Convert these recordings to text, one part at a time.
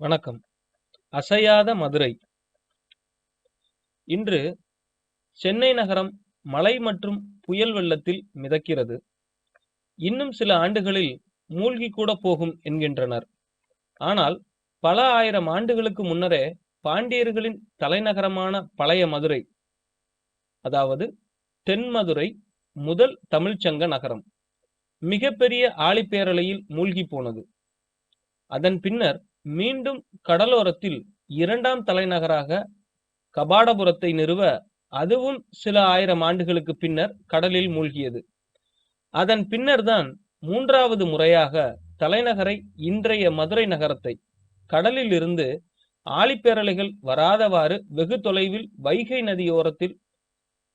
வணக்கம். அசையாத மதுரை இன்று சென்னை நகரம் மழை மற்றும் புயல் வெள்ளத்தில் மிதக்கிறது. இன்னும் சில ஆண்டுகளில் மூழ்கிக் கூட போகும் என்கின்றனர். ஆனால் பல ஆயிரம் ஆண்டுகளுக்கு முன்னரே பாண்டியர்களின் தலைநகரமான பழைய மதுரை அதாவது தென்மதுரை முதல் தமிழ்ச்சங்க நகரம் மிகப்பெரிய ஆழிப்பேரலையில் மூழ்கிப் போனது. அதன் பின்னர் மீண்டும் கடலோரத்தில் இரண்டாம் தலைநகராக கபாடபுரத்தை நிறுவ அதுவும் சில ஆயிரம் ஆண்டுகளுக்கு பின்னர் கடலில் மூழ்கியது. அதன் பின்னர்தான் மூன்றாவது முறையாக தலைநகரை இன்றைய மதுரை நகரத்தை கடலில் இருந்து ஆழிப்பேரலைகள் வராதவாறு வெகு தொலைவில் வைகை நதியோரத்தில்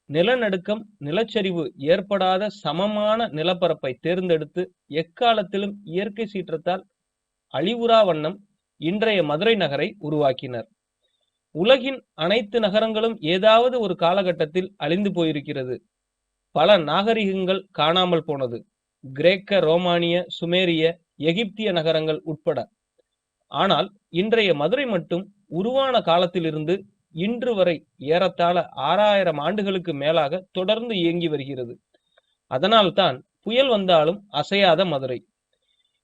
நிலநடுக்கம் நிலச்சரிவு ஏற்படாத சமமான நிலப்பரப்பை தேர்ந்தெடுத்து எக்காலத்திலும் இயற்கை சீற்றத்தால் அழிவுறா வண்ணம் இன்றைய மதுரை நகரை உருவாக்கினர். உலகின் அனைத்து நகரங்களும் ஏதாவது ஒரு காலகட்டத்தில் அழிந்து போயிருக்கிறது. பல நாகரிகங்கள் காணாமல் போனது. கிரேக்க, ரோமானிய, சுமேரிய, எகிப்திய நகரங்கள் உட்பட. ஆனால் இன்றைய மதுரை மட்டும் உருவான காலத்திலிருந்து இன்று வரை ஏறத்தாழ ஆறாயிரம் ஆண்டுகளுக்கு மேலாக தொடர்ந்து இயங்கி வருகிறது. அதனால்தான் புயல் வந்தாலும் அசையாத மதுரை.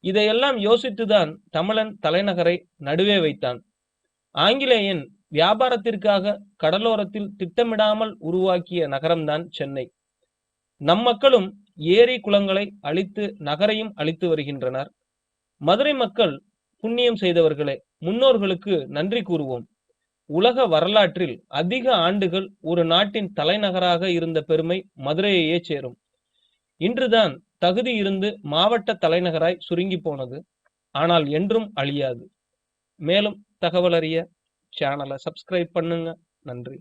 இதையெல்லாம் யோசித்துதான் தமிழன் தலைநகரை நடுவே வைத்தான். ஆங்கிலேயன் வியாபாரத்திற்காக கடலோரத்தில் திட்டமிடாமல் உருவாக்கிய நகரம்தான் சென்னை. நம் மக்களும் ஏரி குளங்களை அழித்து நகரையும் அழித்து வருகின்றனர். மதுரை மக்கள் புண்ணியம் செய்தவர்களே முன்னோர்களுக்கு நன்றி கூறுவோம். உலக வரலாற்றில் அதிக ஆண்டுகள் ஒரு நாட்டின் தலைநகராக இருந்த பெருமை மதுரையையே சேரும். இன்றுதான் தகுதி இருந்து மாவட்ட தலைநகராய் சுருங்கி போனது. ஆனால் என்றும் அழியாது. மேலும் தகவல் அறிய சேனலை சப்ஸ்கிரைப் பண்ணுங்க. நன்றி.